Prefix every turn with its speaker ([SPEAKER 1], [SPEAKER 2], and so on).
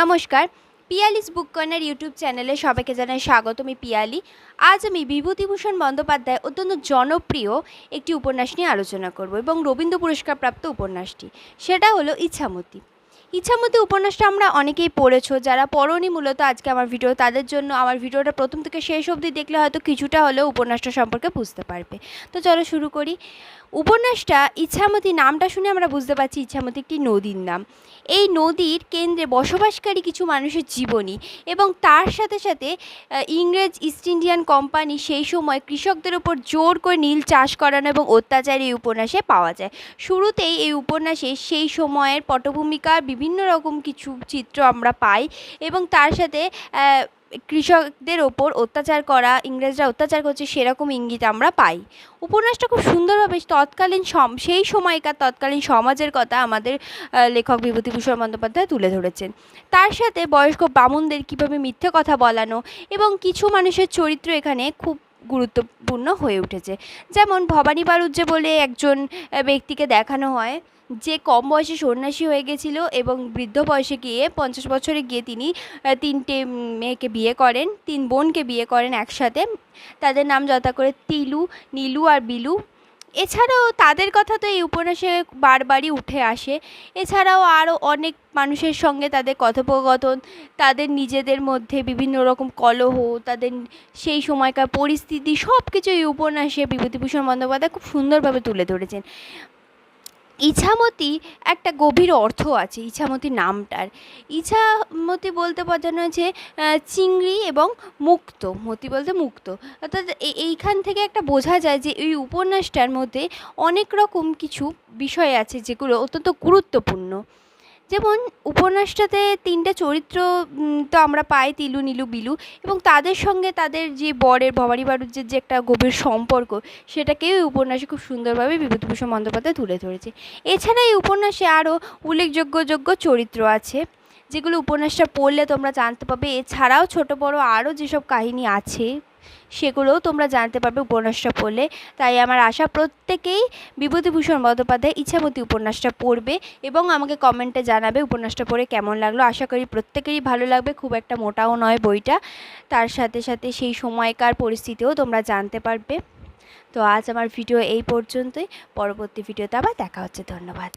[SPEAKER 1] নমস্কার, পিয়ালিস বুক corner YouTube চ্যানেলে সবাইকে জানাই স্বাগত আমি পিয়ালি। আজ আমি বিভূতিভূষণ বন্দ্যোপাধ্যায় অত্যন্ত জনপ্রিয় একটি উপন্যাস নিয়ে আলোচনা করব এবং রবীন্দ্র পুরস্কারপ্রাপ্ত উপন্যাসটি। সেটা হলো ইচ্ছামতি ইচ্ছামতি উপন্যাসটা আমরা অনেকেই পড়েছো, যারা পড়নি মূলত আজকে আমার ভিডিও তাদের জন্য আমার ভিডিওটা প্রথম থেকে শেষ অবধি দেখলে হয়তো কিছুটা হলেও উপন্যাসটা সম্পর্কে বুঝতে পারবে। তো চলো শুরু করি। উপন্যাসটা ইচ্ছামতি নামটা শুনে আমরা বুঝতে পারছি ইচ্ছামতি একটি নদীর নাম। এই নদীর কেন্দ্রে বসবাসকারী কিছু মানুষের জীবনী এবং তার সাথে সাথে ইংরেজ ইস্ট ইন্ডিয়ান কোম্পানি সেই সময় কৃষকদের উপর জোর করে নীল চাষ করানো এবং অত্যাচার এই উপন্যাসে পাওয়া যায়। শুরুতেই এই উপন্যাসে সেই সময়ের পটভূমিকার বিভিন্ন রকম কিছু চিত্র আমরা পাই এবং তার সাথে কৃষকদের ওপর অত্যাচার করা, ইংরেজরা অত্যাচার করছে সেরকম ইঙ্গিত আমরা পাই। উপন্যাসটা খুব সুন্দরভাবে তৎকালীন সম- সেই সময়কার তৎকালীন সমাজের কথা আমাদের লেখক বিভূতিভূষণ বন্দ্যোপাধ্যায় তুলে ধরেছেন। তার সাথে বয়স্ক বামুনদের কীভাবে মিথ্যে কথা বলানো এবং কিছু মানুষের চরিত্র এখানে খুব গুরুত্বপূর্ণ হয়ে উঠেছে। যেমন ভবানী বারুজ্য বলে একজন ব্যক্তিকে দেখানো হয় যে কম বয়সে সন্ন্যাসী হয়ে গেছিল এবং বৃদ্ধ বয়সে গিয়ে পঞ্চাশ বছরে গিয়ে তিনি তিনটে মেয়েকে বিয়ে করেন, তিন বোনকে বিয়ে করেন একসাথে। তাদের নাম যথা করে তিলু, নীলু আর বিলু। এছাড়াও তাদের কথা তো এই উপন্যাসে বারবারই উঠে আসে। এছাড়াও আরও অনেক মানুষের সঙ্গে তাদের কথোপকথন, তাদের নিজেদের মধ্যে বিভিন্ন রকম কলহ, তাদের সেই সময়কার পরিস্থিতি সব কিছু এই উপন্যাসে বিভূতিভূষণ বন্দ্যোপাধ্যায় খুব সুন্দরভাবে তুলে ধরেছেন। ইছামতি একটা গভীর অর্থ আছে ইছামতি নামটার। ইছামতি বলতে বোঝানো হয়েছে চিংড়ি এবং মুক্ত, মতি বলতে মুক্ত। অর্থাৎ এইখান থেকে একটা বোঝা যায় যে এই উপন্যাসটার মধ্যে অনেক রকম কিছু বিষয় আছে যেগুলো অত্যন্ত গুরুত্বপূর্ণ। যেমন উপন্যাসটাতে তিনটে চরিত্র তো আমরা পাই তিলু, নীলু, বিলু এবং তাদের সঙ্গে তাদের যে বরের ভবানী বাড়ুজ্যের যে একটা গভীর সম্পর্ক সেটাকেও এই উপন্যাসে খুব সুন্দরভাবে বিভূতিভূষণ বন্দ্যোপাধ্যায় তুলে ধরেছে। এছাড়া এই উপন্যাসে আরও উল্লেখযোগ্য, যোগ্য চরিত্র আছে, যেগুলো উপন্যাসটা পড়লে তোমরা জানতে পারবে এছাড়াও ছোট বড় আরও যেসব কাহিনী আছে সেগুলোও তোমরা জানতে পারবে উপন্যাসটা পড়লে। তাই আমার আশা, প্রত্যেকেই বিভূতিভূষণ বন্দ্যোপাধ্যায় ইচ্ছামতি উপন্যাসটা পড়বে এবং আমাকে কমেন্টে জানাবে উপন্যাসটা পড়ে কেমন লাগল। আশা করি প্রত্যেকেরই ভালো লাগবে, খুব একটা মোটাও নয় বইটা। তার সাথে সাথে সেই সময়কার পরিস্থিতিও তোমরা জানতে পারবে। তো আজ আমার ভিডিও এই পর্যন্তই। পরবর্তী ভিডিওতে আবার দেখা হচ্ছে। ধন্যবাদ।